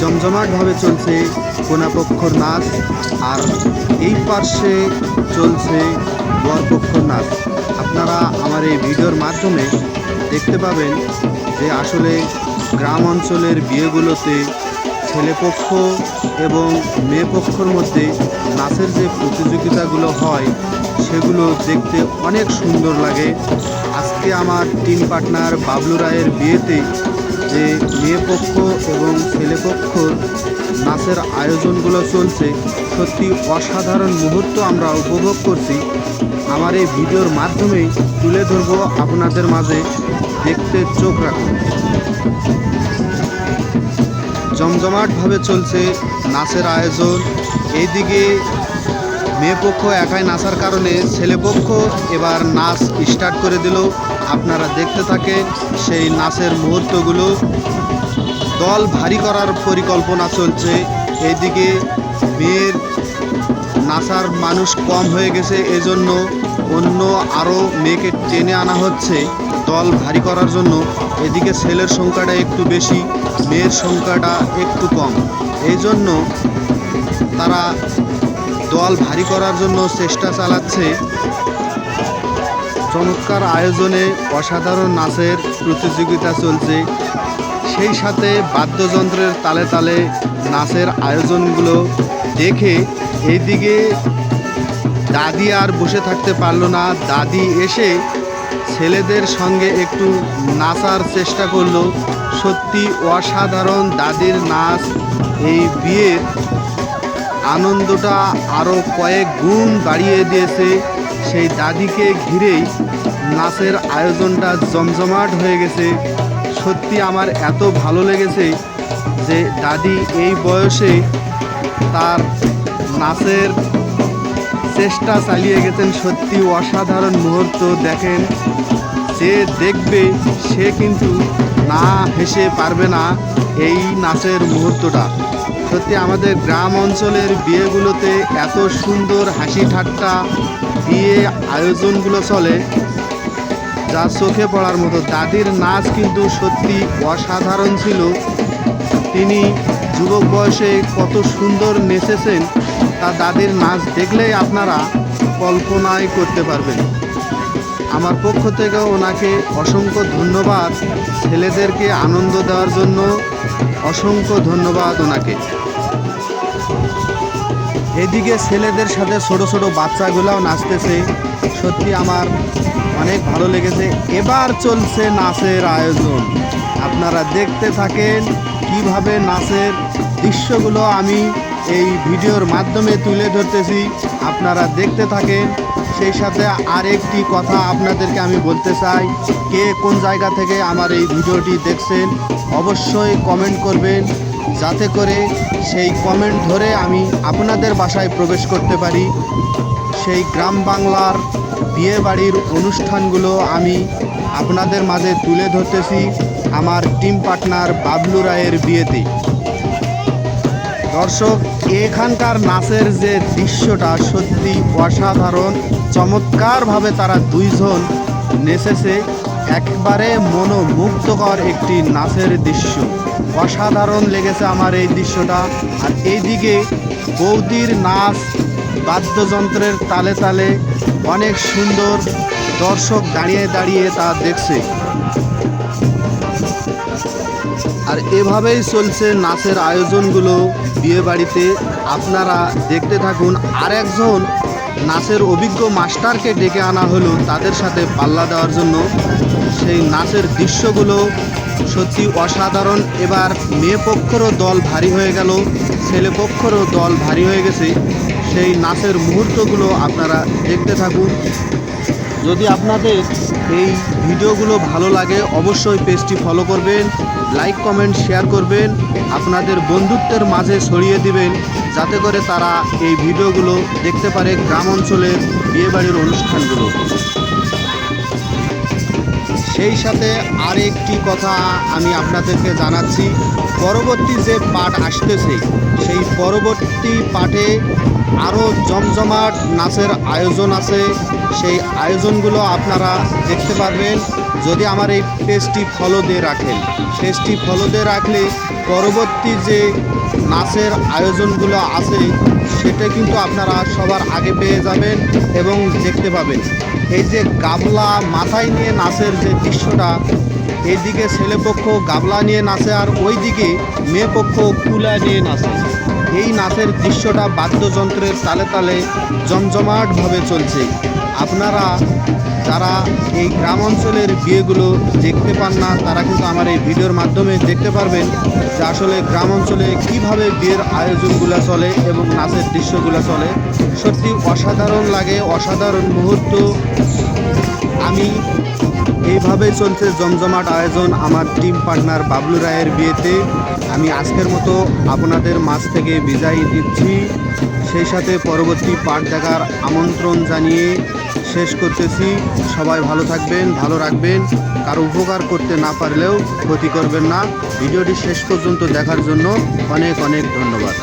জমজমাটভাবে চলছে কোনাপক্ষর নাচ, আর এই পার্শ্বে চলছে বরপক্ষর নাচ। আপনারা আমার এই ভিডিওর মাধ্যমে দেখতে পাবেন যে আসলে গ্রাম অঞ্চলের বিয়েগুলোতে ছেলেপক্ষ এবং মেয়ে পক্ষর মধ্যে নাচের যে প্রতিযোগিতাগুলো হয়, সেগুলো দেখতে অনেক সুন্দর লাগে। আজকে আমার টিম পার্টনার বাবলু রায়ের বিয়েতে যে মেয়ে পক্ষ এবং ছেলে পক্ষর নাচের আয়োজনগুলো চলছে, সত্যি অসাধারণ মুহূর্ত আমরা উপভোগ করছি। আমার এই ভিডিওর মাধ্যমেই তুলে ধরবো আপনাদের মাঝে দেখতে চোখ রাখুন। জমজমাটভাবে চলছে নাচের আয়োজন। এইদিকে মেয়ে পক্ষ একাই নাচার কারণে ছেলেপক্ষ এবার নাচ স্টার্ট করে দিল। আপনারা দেখতে থাকেন সেই নাচের মুহূর্তগুলো। দল ভারী করার পরিকল্পনা চলছে। এদিকে মেয়ের নাচার মানুষ কম হয়ে গেছে, এজন্য অন্য আরও মেয়েকে টেনে আনা হচ্ছে দল ভারী করার জন্য। এদিকে ছেলের সংখ্যাটা একটু বেশি, মেয়ের সংখ্যাটা একটু কম। এই জন্য তারা দল ভারী করার জন্য চেষ্টা চালাচ্ছে। চমৎকার আয়োজনে অসাধারণ নাচের প্রতিযোগিতা চলছে। সেই সাথে বাদ্যযন্ত্রের তালে তালে নাচের আয়োজনগুলো দেখে এইদিকে দাদি আর বসে থাকতে পারল না। দাদি এসে ছেলেদের সঙ্গে একটু নাচার চেষ্টা করল। সত্যি অসাধারণ দাদির নাচ। এই বিয়ের আনন্দটা আরও কয়েক গুণ বাড়িয়ে দিয়েছে। সেই দাদিকে ঘিরেই নাচের আয়োজনটা জমজমাট হয়ে গেছে। সত্যি আমার এত ভালো লেগেছে যে দাদি এই বয়সে তার নাচের চেষ্টা চালিয়ে গেছেন। সত্যি অসাধারণ মুহূর্ত দেখেন, যে দেখবে সে কিন্তু না হেসে পারবে না এই নাচের মুহূর্তটা। সত্যি আমাদের গ্রাম অঞ্চলের বিয়েগুলোতে এত সুন্দর হাসি ঠাট্টা বিয়ে আয়োজনগুলো চলে, যা চোখে পড়ার মতো। দাদির নাচ কিন্তু সত্যি অসাধারণ ছিল। তিনি যুবক বয়সে কত সুন্দর নেচেছেন, তা দাদির নাচ দেখলেই আপনারা কল্পনাই করতে পারবেন। আমার পক্ষ থেকে ওনাকে অসংখ্য ধন্যবাদ। ছেলেদেরকে আনন্দ দেওয়ার জন্য অসংখ্য ধন্যবাদ ওনাকে। এদিকে ছেলেদের সাথে ছোট ছোট বাচ্চাগুলাও নাচতেছে। সত্যি আমার অনেক ভালো লেগেছে। এবার চলছে নাচের আয়োজন। আপনারা দেখতে থাকেন কীভাবে নাচের দৃশ্যগুলো আমি এই ভিডিওর মাধ্যমে তুলে ধরতেছি। আপনারা দেখতে থাকেন। সেই সাথে আরেকটি কথা আপনাদেরকে আমি বলতে চাই, কে কোন জায়গা থেকে আমার এই ভিডিওটি দেখছেন, অবশ্যই কমেন্ট করবেন। যাতে করে সেই কমেন্ট ধরে আমি আপনাদের বাসায় প্রবেশ করতে পারি। সেই গ্রাম বাংলার বিয়ে বাড়ির অনুষ্ঠানগুলো আমি আপনাদের মাঝে তুলে ধরতেছি আমার টিম পার্টনার বাবলু রায়ের বিয়েতে। দর্শক, এখানকার নাচের যে দৃশ্যটা সত্যি অসাধারণ। চমৎকারভাবে তারা দুইজন নেচেছে। একবারে মনোমুগ্ধকর একটি নাচের দৃশ্য। অসাধারণ লেগেছে আমার এই দৃশ্যটা। আর এইদিকে বৌদির নাচ, বাদ্যযন্ত্রের তালে তালে অনেক সুন্দর দর্শক দাঁড়িয়ে দাঁড়িয়ে তা দেখছে। আর এভাবেই চলছে নাচের আয়োজনগুলো বিয়ে বাড়িতে আপনারা দেখতে থাকুন আর একজন নাচের অভিজ্ঞ মাস্টারকে ডেকে আনা হলো তাদের সাথে পাল্লা দেওয়ার জন্য। সেই নাচের দৃশ্যগুলো সত্যি অসাধারণ। এবার মেয়ে পক্ষেরও দল ভারী হয়ে গেল, ছেলে পক্ষেরও দল ভারী হয়ে গেছে। সেই নাচের মুহূর্তগুলো আপনারা দেখতে থাকুন। যদি আপনাদের এই ভিডিওগুলো ভালো লাগে অবশ্যই পেজটি ফলো করবেন লাইক কমেন্ট শেয়ার করবেন, আপনাদের বন্ধুত্বের মাঝে ছড়িয়ে দিবেন, যাতে করে তারা এই ভিডিওগুলো দেখতে পারে গ্রাম অঞ্চলের বিয়েবাড়ির অনুষ্ঠানগুলো। সেই সাথে আরেকটি কথা আমি আপনাদেরকে জানাচ্ছি। পরবর্তী যে পাঠ আসতেছে, সেই পরবর্তী পাঠে আরও জমজমাট নাচের আয়োজন আছে। সেই আয়োজনগুলো আপনারা দেখতে পারবেন। যদি আমার এই পেজটি ফলো দিয়ে রাখেন, পেজটি ফলো দিয়ে রাখলে পরবর্তী যে নাচের আয়োজনগুলো আছে, সেটা কিন্তু আপনারা সবার আগে পেয়ে যাবেন এবং দেখতে পাবেন। এই যে গাবলা মাথায় নিয়ে নাচের যে দৃশ্যটা। এইদিকে ছেলেপক্ষ গাবলা নিয়ে নাচে আর ওইদিকে মেয়েপক্ষ কুলা নিয়ে নাচে। এই নাচের দৃশ্যটা বাদ্যযন্ত্রের তালে তালে জমজমাটভাবে চলছে। আপনারা যারা এই গ্রাম অঞ্চলের বিয়েগুলো দেখতে পান না, তারা কিন্তু আমার এই ভিডিওর মাধ্যমে দেখতে পারবেন যে আসলে গ্রাম অঞ্চলে কীভাবে বিয়ের আয়োজনগুলো চলে এবং নাচের দৃশ্যগুলো চলে। সত্যি অসাধারণ লাগে, অসাধারণ মুহূর্ত আমি এইভাবে চলছে জমজমাট আয়োজন আমার টিম পার্টনার বাবলু রায়ের বিয়েতে। আমি আজকের মতো আপনাদের মাঝ থেকে বিদায় দিচ্ছি সেই সাথে পরবর্তী পাঠ দেখার আমন্ত্রণ জানিয়ে শেষ করতেছি। সবাই ভালো থাকবেন, ভালো রাখবেন। কারও উপকার করতে না পারলেও ক্ষতি করবেন না। ভিডিওটি শেষ পর্যন্ত দেখার জন্য অনেক অনেক ধন্যবাদ।